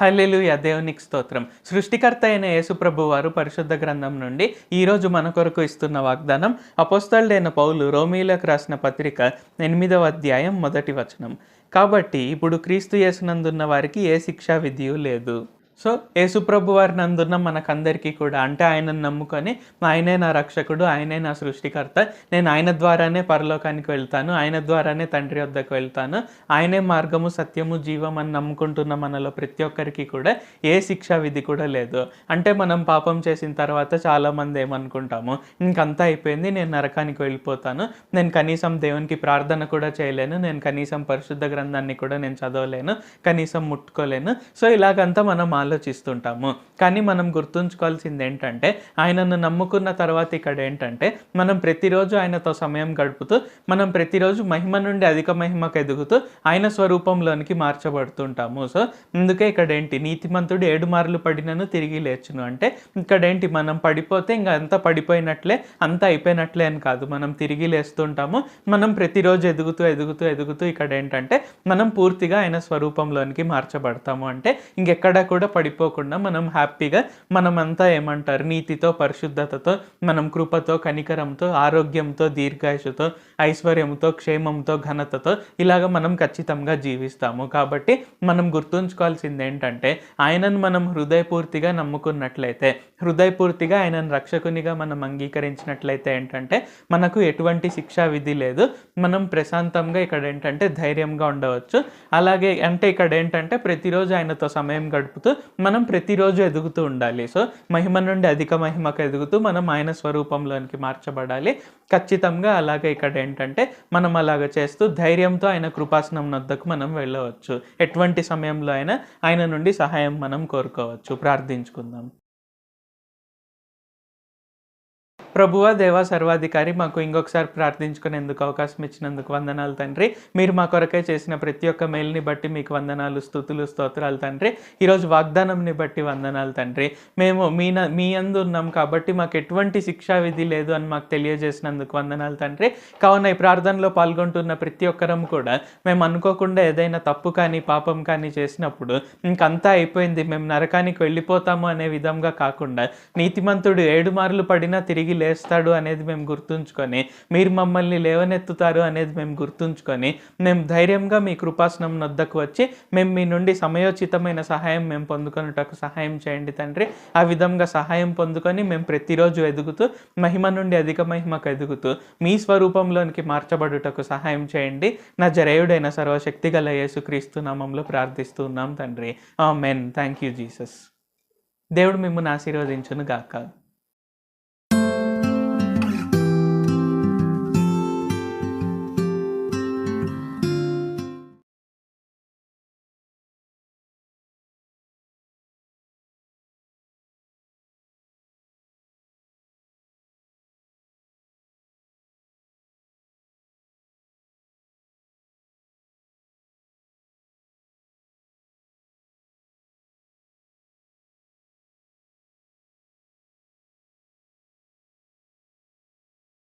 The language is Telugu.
హల్లెలూయ. దేవునికి స్తోత్రం. సృష్టికర్త అయిన యేసుప్రభు వారు పరిశుద్ధ గ్రంథం నుండి ఈరోజు మన కొరకు ఇస్తున్న వాగ్దానం అపోస్తలుడైన పౌలు రోమీలకు రాసిన పత్రిక ఎనిమిదవ అధ్యాయం మొదటి వచనం. కాబట్టి ఇప్పుడు క్రీస్తు యేసునందున్న వారికి ఏ శిక్షా విధియు లేదు. సో యేసుప్రభు వారి నందున్న మనకందరికీ కూడా అంటే ఆయనను నమ్ముకొని ఆయనే నా రక్షకుడు ఆయనే నా సృష్టికర్త నేను ఆయన ద్వారానే పరలోకానికి వెళ్తాను ఆయన ద్వారానే తండ్రి వద్దకు వెళ్తాను ఆయనే మార్గము సత్యము జీవం అని నమ్ముకుంటున్న మనలో ప్రతి ఒక్కరికి కూడా ఏ శిక్షా విధి కూడా లేదు. అంటే మనం పాపం చేసిన తర్వాత చాలామంది ఏమనుకుంటాము ఇంకంతా అయిపోయింది నేను నరకానికి వెళ్ళిపోతాను నేను కనీసం దేవునికి ప్రార్థన కూడా చేయలేను నేను కనీసం పరిశుద్ధ గ్రంథాన్ని కూడా నేను చదవలేను కనీసం ముట్టుకోలేను. సో ఇలాగంతా మనం ఆలోచిస్తుంటాము. కానీ మనం గుర్తుంచుకోవాల్సింది ఏంటంటే ఆయనను నమ్ముకున్న తర్వాత ఇక్కడ ఏంటంటే మనం ప్రతిరోజు ఆయనతో సమయం గడుపుతూ మనం ప్రతిరోజు మహిమ నుండి అధిక మహిమకు ఎదుగుతూ ఆయన స్వరూపంలోనికి మార్చబడుతుంటాము. సో అందుకే ఇక్కడ ఏంటి నీతిమంతుడు ఏడు మార్లు పడినను తిరిగి లేచును. అంటే ఇక్కడ ఏంటి మనం పడిపోతే ఇంకా అంత పడిపోయినట్లే అంతా అయిపోయినట్లే అని కాదు. మనం తిరిగి లేస్తుంటాము. మనం ప్రతిరోజు ఎదుగుతూ ఎదుగుతూ ఎదుగుతూ ఇక్కడ ఏంటంటే మనం పూర్తిగా ఆయన స్వరూపంలోనికి మార్చబడతాము. అంటే ఇంకెక్కడ కూడా పడిపోకుండా మనం హ్యాపీగా మనమంతా ఏమంటారు? నీతితో పరిశుద్ధతతో మనం కృపతో కనికరంతో ఆరోగ్యంతో దీర్ఘాయుషుతో ఐశ్వర్యంతో క్షేమంతో ఘనతతో ఇలాగ మనం ఖచ్చితంగా జీవిస్తాము. కాబట్టి మనం గుర్తుంచుకోవాల్సింది ఏంటంటే ఆయనను మనం హృదయపూర్తిగా నమ్ముకున్నట్లయితే హృదయపూర్తిగా ఆయనను రక్షకునిగా మనం అంగీకరించినట్లయితే ఏంటంటే మనకు ఎటువంటి శిక్షా విధి లేదు. మనం ప్రశాంతంగా ఇక్కడ ఏంటంటే ధైర్యంగా ఉండవచ్చు. అలాగే అంటే ఇక్కడ ఏంటంటే ప్రతిరోజు ఆయనతో సమయం గడుపుతూ మనం ప్రతిరోజు ఎదుగుతూ ఉండాలి. సో మహిమ నుండి అధిక మహిమకు ఎదుగుతూ మనం ఆయన స్వరూపంలోనికి మార్చబడాలి. ఖచ్చితంగా అలాగే ఇక్కడ ఏంటంటే మనం అలాగ చేస్తూ ధైర్యంతో ఆయన కృపాసనం వద్దకు మనం వెళ్ళవచ్చు. ఎటువంటి సమయంలో అయినా ఆయన నుండి సహాయం మనం కోరుకోవచ్చు. ప్రార్థించుకుందాం. ప్రభువ దేవ సర్వాధికారి మాకు ఇంకొకసారి ప్రార్థించుకునేందుకు అవకాశం ఇచ్చినందుకు వందనాలు తండ్రి. మీరు మా కొరకే చేసిన ప్రతి ఒక్క మేల్ని బట్టి మీకు వందనాలు స్థుతులు స్తోత్రాలు తండ్రి. ఈరోజు వాగ్దానంని బట్టి వందనాలు తండ్రి. మేము మీ న- మీ అందు ఉన్నాం కాబట్టి మాకు ఎటువంటి శిక్షా విధి లేదు అని మాకు తెలియజేసినందుకు వందనాలు తండ్రి. కావున ఈ ప్రార్థనలో పాల్గొంటున్న ప్రతి ఒక్కరం కూడా మేము అనుకోకుండా ఏదైనా తప్పు కానీ పాపం కానీ చేసినప్పుడు ఇంకంతా అయిపోయింది. మేము నరకానికి వెళ్ళిపోతాము అనే విధంగా కాకుండా నీతిమంతుడు ఏడు మార్లు పడినా తిరిగి లేస్తాడు అనేది మేము గుర్తుంచుకొని మీరు మమ్మల్ని లేవనెత్తుతారు అనేది మేము గుర్తుంచుకొని మేము ధైర్యంగా మీ కృపాసనం నొద్దకు వచ్చి మేము మీ నుండి సమయోచితమైన సహాయం మేము పొందుకొనుటకు సహాయం చేయండి తండ్రి. ఆ విధంగా సహాయం పొందుకొని మేము ప్రతిరోజు ఎదుగుతూ మహిమ నుండి అధిక మహిమకు ఎదుగుతూ మీ స్వరూపంలోనికి మార్చబడుటకు సహాయం చేయండి. నా జరేయుడైన సర్వశక్తి గల యేసుక్రీస్తు నామంలో ప్రార్థిస్తున్నాం తండ్రి. ఆ మెన్ థ్యాంక్ యూ జీసస్. దేవుడు మిమ్మల్ని ఆశీర్వదించును గాక